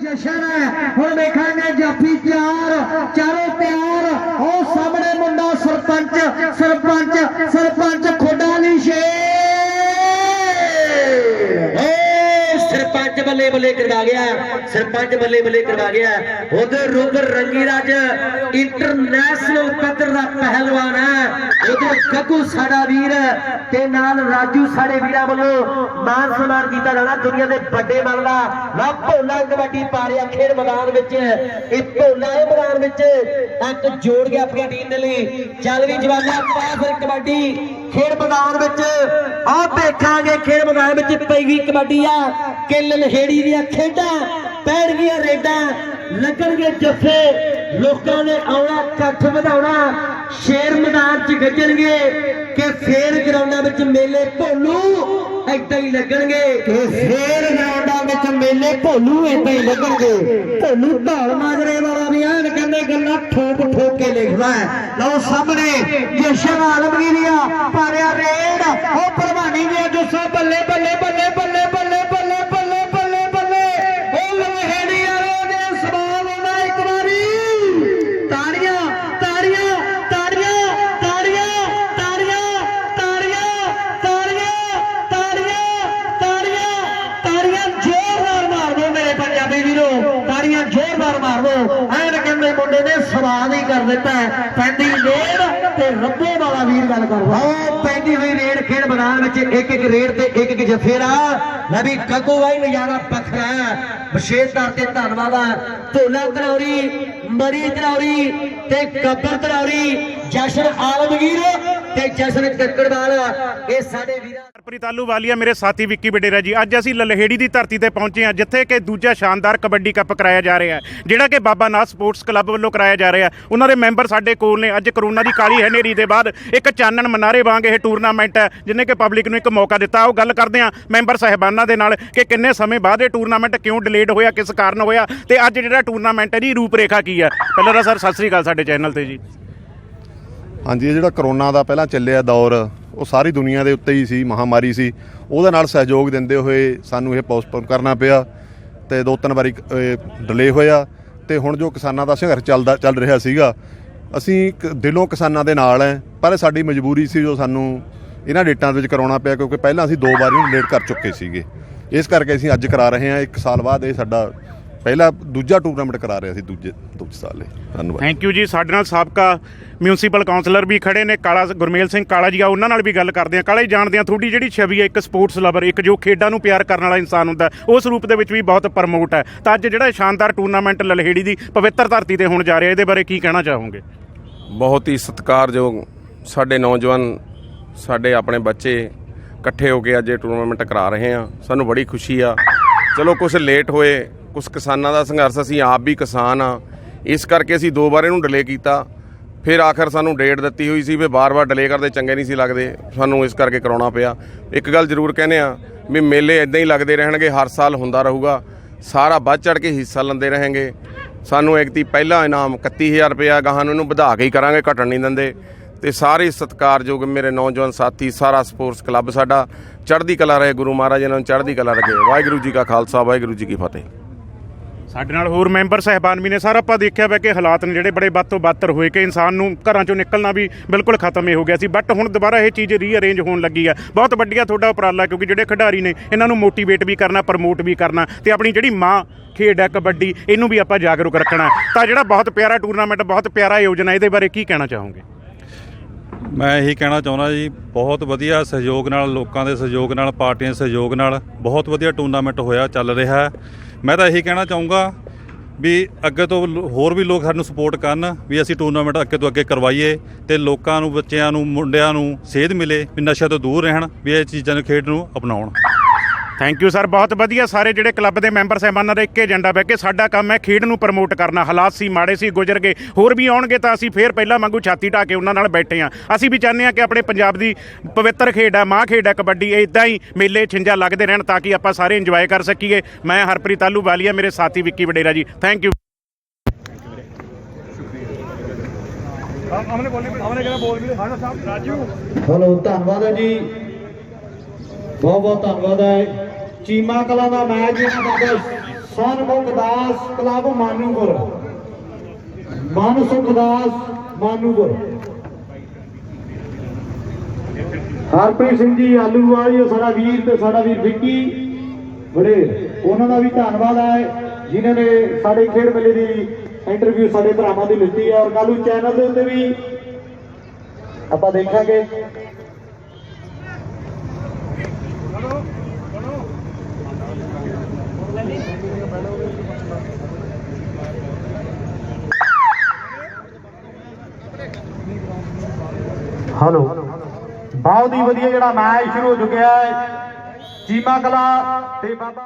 ਜਸ਼ਨ ਹੈ। ਹੁਣ ਵੇਖਾਂਗੇ ਜਾਫੀ ਤਿਆਰ ਚਾਰੋਂ ਤਿਆਰ ਉਹ ਬੱਲੇ ਕਰਵਾ ਗਿਆ, ਸਰਪੰਚ ਬੱਲੇ ਬੱਲੇ ਕਰਵਾ ਗਿਆ। ਉਧਰ ਰੁਦਰ ਰੰਗੀ ਰਾਜ ਇੰਟਰਨੈਸ਼ਨਲ ਪੱਧਰ ਦਾ ਪਹਿਲਵਾਨ ਹੈ। ਉਧਰ ਗੱਗੂ ਸਾਡਾ ਵੀਰ ਤੇ ਨਾਲ ਰਾਜੂ ਸਾਡੇ ਵੀਰਾਂ ਵੱਲੋਂ ਮਾਨ ਸਨਮਾਨ ਕੀਤਾ ਜਾਣਾ। ਦੁਨੀਆ ਦੇ ਵੱਡੇ ਮਨ ਦਾ ਲਾ ਭੋਲਾ ਕਬੱਡੀ ਪਾ ਰਿਹਾ ਖੇਡ ਮੈਦਾਨ ਵਿੱਚ। ਇਹ ਭੋਲਾ ਇਹ ਮੈਦਾਨ ਵਿੱਚ ਇੱਕ ਜੋੜ ਗਿਆ ਆਪਣੀ ਟੀਮ ਦੇ ਲਈ। ਚੱਲ ਵੀ ਜਵਾਨਾ, ਪਾ ਫਿਰ ਕਬੱਡੀ। ਖੇਡ ਮੈਦਾਨ ਵਿੱਚ ਆਹ ਦੇਖਾਂਗੇ, ਖੇਡ ਮੈਦਾਨ ਵਿੱਚ ਪਈ ਗਈ ਕਬੱਡੀ ਆ। ਕਿੱਲ ਲਹੇੜੀ ਦੀਆਂ ਖੇਡਾਂ ਪੈਣਗੀਆਂ ਰੇਡਾਂ ਲੱਗਣਗੇ ਜੱਫੇ ਲੋਕਾਂ ਨੇ ਆਉਣਾ ਇਕੱਠ ਵਧਾਉਣਾ। ਸ਼ੇਰ ਮੈਦਾਨ 'ਚ ਗੱਜਣਗੇ ਕਿ ਫੇਰ ਗਰਾਊਂਡਾਂ ਵਿੱਚ ਮੇਲੇ ਭੋਲੂ ਏਦਾਂ ਹੀ ਲੱਗਣਗੇ। ਕਿ ਫੇਰ ਗਰਾਊਂਡਾਂ ਵਿੱਚ ਮੇਲੇ ਭੋਲੂ ਏਦਾਂ ਹੀ ਲੱਗਣਗੇ। ਭੋਲੂ ਢਾਲ ਮਾਜਰੇ ਵਾਲਾ ਵੀ ਐਨ ਕਹਿੰਦੇ ਗੱਲਾਂ ਠੋਕ ਠੋਕ ਕੇ ਲਿਖਦਾ ਹੈ। ਲਓ ਸਾਹਮਣੇ ਜਸ਼ਨ ਆਲਮਗੀਰੀਆ ਪਾਰਿਆ ਰੇਡ ਉਹ ਪ੍ਰਵਾਨੀ ਦੀਆਂ ਜੁੱਸਾ ਬੱਲੇ ਮੁੰਡੇ ਹੀ ਕਰ ਦਿੱਤਾ ਪੈਂਦੀ ਰੇਡ ਤੇ ਰੱਬੋ ਵਾਲਾ ਵੀਰ ਗੱਲ ਕਰਦਾ ਉਹ ਪੈਂਦੀ ਹੋਈ ਰੇਡ ਖੇਡ ਮੈਦਾਨ ਵਿੱਚ ਇੱਕ ਇੱਕ ਰੇਡ ਤੇ ਇੱਕ ਇੱਕ ਜਫੇਰਾ। ਲੈ ਵੀ ਗੱਗੂ ਵਾਈ ਨਜ਼ਾਰਾ ਪਖਰਾ ਵਿਸ਼ੇਸ਼ ਤੌਰ ਤੇ ਧੰਨਵਾਦ ਆ। ਢੋਲਾ ਕਰੌਰੀ ਮਰੀ ਕਰੌਰੀ ਤੇ ਗੱਬਰ ਕਰੌਰੀ ਜਸ਼ਨ ਆਲਮਗੀਰ ਤੇ ਜਸ਼ਨ ਕੱਕੜਵਾਲ ਇਹ ਸਾਡੇ ਵੀਰਾਂ ਹਰਪ੍ਰੀਤ ਆਲੂਵਾਲੀਆ ਮੇਰੇ ਸਾਥੀ ਵਿੱਕੀ ਵਡੇਰਾ ਜੀ, ਅੱਜ ਅਸੀਂ ਲਲਹੇੜੀ ਦੀ ਧਰਤੀ ਤੇ ਪਹੁੰਚੇ ਹਾਂ, ਜਿੱਥੇ ਕਿ ਦੂਜਾ ਸ਼ਾਨਦਾਰ ਕਬੱਡੀ ਕੱਪ ਕਰਾਇਆ ਜਾ ਰਿਹਾ ਹੈ, ਜਿਹੜਾ ਕਿ ਬਾਬਾ ਨਾਥ ਸਪੋਰਟਸ ਕਲੱਬ ਵੱਲੋਂ ਕਰਾਇਆ ਜਾ ਰਿਹਾ ਹੈ। ਉਹਨਾਂ ਦੇ ਮੈਂਬਰ ਸਾਡੇ ਕੋਲ ਨੇ, ਅੱਜ ਕਰੋਨਾ ਦੀ ਕਾਲੀ ਹਨੇਰੀ ਦੇ ਬਾਅਦ ਇੱਕ ਚਾਨਣ ਮਨਾਰੇ ਵਾਂਗ ਇਹ ਟੂਰਨਾਮੈਂਟ ਹੈ ਜਿਹਨੇ ਕਿ ਪਬਲਿਕ ਨੂੰ ਇੱਕ ਮੌਕਾ ਦਿੱਤਾ। ਉਹ ਗੱਲ ਕਰਦੇ ਹਾਂ ਮੈਂਬਰ ਸਾਹਿਬਾਨਾਂ ਦੇ ਨਾਲ ਕਿ ਕਿੰਨੇ ਸਮੇਂ ਬਾਅਦ ਇਹ ਟੂਰਨਾਮੈਂਟ ਕਿਉਂ ਡਿਲੇਡ ਹੋਇਆ, ਕਿਸ ਕਾਰਨ ਹੋਇਆ ਤੇ ਅੱਜ ਜਿਹੜਾ ਟੂਰਨਾਮੈਂਟ ਹੈ ਜੀ, ਰੂਪਰੇਖਾ ਕੀ ਹੈ? ਪਹਿਲਾਂ ਤਾਂ ਸਰ, ਸਤਿ ਸ੍ਰੀ ਅਕਾਲ ਸਾਡੇ ਚੈਨਲ ਤੇ ਜੀ। ਹਾਂਜੀ, ਇਹ ਜਿਹੜਾ ਕਰੋਨਾ ਦਾ ਪਹਿਲਾਂ ਚੱਲਿਆ ਦੌਰ, ਉਹ ਸਾਰੀ ਦੁਨੀਆ ਦੇ ਉੱਤੇ ਹੀ ਸੀ, ਮਹਾਮਾਰੀ ਸੀ। ਉਹਦੇ ਨਾਲ ਸਹਿਯੋਗ ਦਿੰਦੇ ਹੋਏ ਸਾਨੂੰ ਇਹ ਪੋਸਟਪੋਨ ਕਰਨਾ ਪਿਆ ਤੇ ਦੋ ਤਿੰਨ ਵਾਰੀ ਡਿਲੇ ਹੋਇਆ ਤੇ ਹੁਣ ਜੋ ਕਿਸਾਨਾਂ ਦਾ ਸੰਘਰਸ਼ ਚੱਲਦਾ, ਚੱਲ ਰਿਹਾ ਸੀਗਾ, ਅਸੀਂ ਕ- ਦਿਲੋਂ ਕਿਸਾਨਾਂ ਦੇ ਨਾਲ ਹੈ ਪਰ ਸਾਡੀ ਮਜਬੂਰੀ ਸੀ ਜੋ ਸਾਨੂੰ ਇਹਨਾਂ ਡੇਟਾਂ ਦੇ ਵਿੱਚ ਕਰਾਉਣਾ ਪਿਆ, ਕਿਉਂਕਿ ਪਹਿਲਾਂ ਅਸੀਂ ਦੋ ਵਾਰੀ ਇਹਨੂੰ ਲੇਟ ਕਰ ਚੁੱਕੇ ਸੀਗੇ। ਇਸ ਕਰਕੇ ਅਸੀਂ ਅੱਜ ਕਰਾ ਰਹੇ ਹਾਂ, ਇੱਕ ਸਾਲ ਬਾਅਦ ਇਹ ਸਾਡਾ ਪਹਿਲਾ ਦੂਜਾ ਟੂਰਨਾਮੈਂਟ ਕਰਾ ਰਹੇ ਸੀ ਦੂਜੇ ਦੂਜੇ ਸਾਲ ਇਹ ਧੰਨਵਾਦ। ਥੈਂਕ ਯੂ ਜੀ। ਸਾਡੇ ਨਾਲ ਸਾਬਕਾ ਮਿਊਨਿਸਪਲ ਕਾਉਂਸਲਰ ਵੀ ਖੜੇ ਨੇ ਕਾਲਾ ਗੁਰਮੇਲ ਸਿੰਘ ਕਾਲਾ ਜੀ ਆ ਉਹਨਾਂ ਨਾਲ ਵੀ ਗੱਲ ਕਰਦੇ ਆ। ਕਾਲਾ ਜੀ ਜਾਣਦੇ ਆ ਤੁਹਾਡੀ ਜਿਹੜੀ ਛਵੀ ਹੈ ਇੱਕ ਸਪੋਰਟਸ ਲਵਰ ਇੱਕ ਜੋ ਖੇਡਾਂ ਨੂੰ ਪਿਆਰ ਕਰਨ ਵਾਲਾ ਇਨਸਾਨ ਹੁੰਦਾ ਉਸ ਰੂਪ ਦੇ ਵਿੱਚ ਵੀ ਬਹੁਤ ਪ੍ਰਮੋਟ ਹੈ। ਤਾਂ ਅੱਜ ਜਿਹੜਾ ਸ਼ਾਨਦਾਰ ਟੂਰਨਾਮੈਂਟ ਲਲਹੇੜੀ ਦੀ ਪਵਿੱਤਰ ਧਰਤੀ ਤੇ ਹੋਣ ਜਾ ਰਿਹਾ ਇਹਦੇ ਬਾਰੇ ਕੀ ਕਹਿਣਾ ਚਾਹੋਗੇ? ਬਹੁਤ ਹੀ ਸਤਿਕਾਰਯੋਗ ਸਾਡੇ ਨੌਜਵਾਨ ਸਾਡੇ ਆਪਣੇ ਬੱਚੇ ਇਕੱਠੇ ਹੋ ਕੇ ਅੱਜ ਇਹ ਟੂਰਨਾਮੈਂਟ ਕਰਾ ਰਹੇ ਆ। ਸਾਨੂੰ ਬੜੀ ਖੁਸ਼ੀ ਆ। ਚਲੋ ਕੁਝ ਲੇਟ ਹੋਏ ਕੁਝ ਕਿਸਾਨਾਂ ਦਾ ਸੰਘਰਸ਼ ਅਸੀਂ ਆਪ ਵੀ ਕਿਸਾਨ ਆ। ਇਸ ਕਰਕੇ ਅਸੀਂ ਦੋ ਵਾਰ ਇਹਨੂੰ ਡਿਲੇ ਕੀਤਾ। ਫਿਰ ਆਖਰ ਸਾਨੂੰ ਡੇਟ ਦਿੱਤੀ ਹੋਈ ਸੀ ਵੀ ਬਾਰ-ਬਾਰ ਡਿਲੇ ਕਰਦੇ, ਚੰਗੇ ਨਹੀਂ ਸੀ ਲੱਗਦੇ। ਸਾਨੂੰ ਇਸ ਕਰਕੇ ਕਰਾਉਣਾ ਪਿਆ। ਇੱਕ ਗੱਲ ਜ਼ਰੂਰ ਕਹਿੰਦੇ ਆ ਵੀ ਮੇਲੇ ਇਦਾਂ ਹੀ ਲੱਗਦੇ ਰਹਿਣਗੇ, ਹਰ ਸਾਲ ਹੁੰਦਾ ਰਹੂਗਾ। ਸਾਰਾ ਵੱਧ ਚੜ ਕੇ ਹਿੱਸਾ ਲੈਂਦੇ ਰਹਿਣਗੇ ਸਾਨੂੰ ਇੱਕ ਤੀ ਪਹਿਲਾ ਇਨਾਮ 31000 ਰੁਪਇਆ ਗਾਹਾਂ ਨੂੰ ਇਹਨੂੰ ਵਧਾ ਕੇ ਹੀ ਕਰਾਂਗੇ, ਘਟਣ ਨਹੀਂ ਦਿੰਦੇ। ਤੇ ਸਾਰੇ ਸਤਿਕਾਰਯੋਗ ਮੇਰੇ ਨੌਜਵਾਨ ਸਾਥੀ, ਸਾਰਾ ਸਪੋਰਟਸ ਕਲੱਬ ਸਾਡਾ, ਚੜ੍ਹਦੀ ਕਲਾ ਰਹੇ ਗੁਰੂ ਮਹਾਰਾਜ ਇਹਨਾਂ ਨੂੰ, ਚੜ੍ਹਦੀ ਕਲਾ ਰੱਖੇ। ਵਾਹਿਗੁਰੂ ਜੀ ਕਾ ਖਾਲਸਾ, ਵਾਹਿਗੁਰੂ ਜੀ ਕੀ ਫਤਿਹ। ਸਾਡੇ ਨਾਲ ਹੋਰ ਮੈਂਬਰ ਸਹਿਬਾਨ ਵੀ ਨੇ। ਸਾਰਾ ਆਪਾਂ ਦੇਖਿਆ ਵਾ ਕਿ ਹਾਲਾਤ ਨੇ ਜਿਹੜੇ ਬੜੇ ਵੱਧ ਤੋਂ ਬੱਤਰ ਹੋਏ ਕਿ ਇਨਸਾਨ ਨੂੰ ਘਰਾਂ ਚੋਂ ਨਿਕਲਣਾ ਵੀ ਬਿਲਕੁਲ ਖਤਮ ਹੀ ਹੋ ਗਿਆ ਸੀ। ਬਟ ਹੁਣ ਦੁਬਾਰਾ ਇਹ ਚੀਜ਼ ਰੀਅਰੇਂਜ ਹੋਣ ਲੱਗੀ ਆ। ਬਹੁਤ ਵੱਡੀਆ ਤੁਹਾਡਾ ਉਪਰਾਲਾ, ਕਿਉਂਕਿ ਜਿਹੜੇ ਖਿਡਾਰੀ ਨੇ, ਇਹਨਾਂ ਨੂੰ ਮੋਟੀਵੇਟ ਵੀ ਕਰਨਾ ਪ੍ਰਮੋਟ ਵੀ ਕਰਨਾ ਤੇ ਆਪਣੀ ਜਿਹੜੀ ਮਾਂ ਖੇਡ ਹੈ ਕਬੱਡੀ, ਇਹਨੂੰ ਵੀ ਆਪਾਂ ਜਾਗਰੂਕ ਰੱਖਣਾ। ਤਾਂ ਜਿਹੜਾ ਬਹੁਤ ਪਿਆਰਾ ਟੂਰਨਾਮੈਂਟ ਬਹੁਤ ਪਿਆਰਾ ਆਯੋਜਨ ਹੈ ਇਹਦੇ ਬਾਰੇ ਕੀ ਕਹਿਣਾ ਚਾਹੋਗੇ? ਮੈਂ ਇਹੀ ਕਹਿਣਾ ਚਾਹੁੰਦਾ ਜੀ, ਬਹੁਤ ਵਧੀਆ ਸਹਿਯੋਗ ਨਾਲ, ਲੋਕਾਂ ਦੇ ਸਹਿਯੋਗ ਨਾਲ, ਪਾਰਟੀਆਂ ਦੇ ਸਹਿਯੋਗ ਨਾਲ ਬਹੁਤ ਵਧੀਆ ਟੂਰਨਾਮੈਂਟ ਹੋਇਆ, ਚੱਲ ਰਿਹਾ ਹੈ। ਮੈਂ ਤਾਂ ਇਹੀ ਕਹਿਣਾ ਚਾਹੂੰਗਾ ਵੀ ਅੱਗੇ ਤੋਂ ਹੋਰ ਵੀ ਲੋਕ ਸਾਨੂੰ ਸਪੋਰਟ ਕਰਨ, ਵੀ ਅਸੀਂ ਟੂਰਨਾਮੈਂਟ ਅੱਗੇ ਤੋਂ ਅੱਗੇ ਕਰਵਾਈਏ ਤੇ ਲੋਕਾਂ ਨੂੰ, ਬੱਚਿਆਂ ਨੂੰ, ਮੁੰਡਿਆਂ ਨੂੰ ਸੇਧ ਮਿਲੇ, ਵੀ ਨਸ਼ੇ ਤੋਂ ਦੂਰ ਰਹਿਣ, ਵੀ ਇਹ ਚੀਜ਼ਾਂ ਨੂੰ ਖੇਡ ਨੂੰ ਅਪਣਾਉਣ। ਥੈਂਕ ਯੂ ਸਰ ਬਹੁਤ ਵਧੀਆ ਸਾਰੇ ਜਿਹੜੇ ਕਲੱਬ ਦੇ ਮੈਂਬਰ ਸਹਿਬਾਨਾਂ ਦਾ ਇੱਕ ਏਜੰਡਾ ਬਹਿ ਕੇ ਸਾਡਾ ਕੰਮ ਹੈ ਖੇਡ ਨੂੰ ਪ੍ਰਮੋਟ ਕਰਨਾ। ਹਾਲਾਤ ਸੀ, ਮਾੜੇ ਸੀ, ਗੁਜ਼ਰ ਗਏ। ਹੋਰ ਵੀ ਆਉਣਗੇ ਤਾਂ ਅਸੀਂ ਫੇਰ ਪਹਿਲਾਂ ਵਾਂਗੂ ਛਾਤੀ ਢਾ ਕੇ ਉਹਨਾਂ ਨਾਲ ਬੈਠੇ ਹਾਂ। ਅਸੀਂ ਵੀ ਚਾਹੁੰਦੇ ਹਾਂ ਕਿ ਆਪਣੇ ਪੰਜਾਬ ਦੀ ਪਵਿੱਤਰ ਖੇਡ ਹੈ, ਮਾਂ ਖੇਡ ਹੈ, ਕਬੱਡੀ। ਇਦਾਂ ਹੀ ਮੇਲੇ ਛਿੰਜਾ ਲੱਗਦੇ ਰਹਿਣ ਤਾਂ ਕਿ ਆਪਾਂ ਸਾਰੇ ਇੰਜੋਏ ਕਰ ਸਕੀਏ। ਮੈਂ ਹਰਪ੍ਰੀਤ ਆਲੂ ਵਾਲੀਆ ਮੇਰੇ ਸਾਥੀ ਵਿੱਕੀ ਵਡੇਰਾ ਜੀ। ਥੈਂਕ ਯੂ ਹਲੋ, ਧੰਨਵਾਦ ਹੈ ਜੀ। ਬਹੁਤ ਬਹੁਤ ਧੰਨਵਾਦ ਹੈ। ਚੀਮਾ ਕਲਾਂ ਦਾ ਮੈਚ ਇਹਨਾਂ ਸਨਮੁਖ ਦਾਸ ਕਲੱਬ ਮਾਨੂਪੁਰ। ਮਾਨਸੁਖ ਦਾਸ ਮਾਨੂਪੁਰ। ਹਰਪ੍ਰੀਤ ਸਿੰਘ ਜੀ ਆਲੂਵਾਲੀ ਸਾਡਾ ਵੀਰ ਤੇ ਸਾਡਾ ਵੀਰ ਵਿੱਕੀ। ਬੜੇ ਉਹਨਾਂ ਦਾ ਵੀ ਧੰਨਵਾਦ ਹੈ, ਜਿਨ੍ਹਾਂ ਨੇ ਸਾਡੇ ਖੇਡ ਮੇਲੇ ਦੀ ਇੰਟਰਵਿਊ ਸਾਡੇ ਭਰਾਵਾਂ ਦੀ ਲਿੱਤੀ ਹੈ ਔਰ ਕੱਲ੍ਹ ਨੂੰ ਚੈਨਲ ਦੇ ਉੱਤੇ ਵੀ ਆਪਾਂ ਦੇਖਾਂਗੇ। ਹਲੋ। ਬਹੁਤ ਹੀ ਵਧੀਆ ਜਿਹੜਾ ਮੈਚ ਸ਼ੁਰੂ ਹੋ ਚੁੱਕਿਆ ਹੈ। ਚੀਮਾ ਕਲਾ ਤੇ ਬਾਬਾ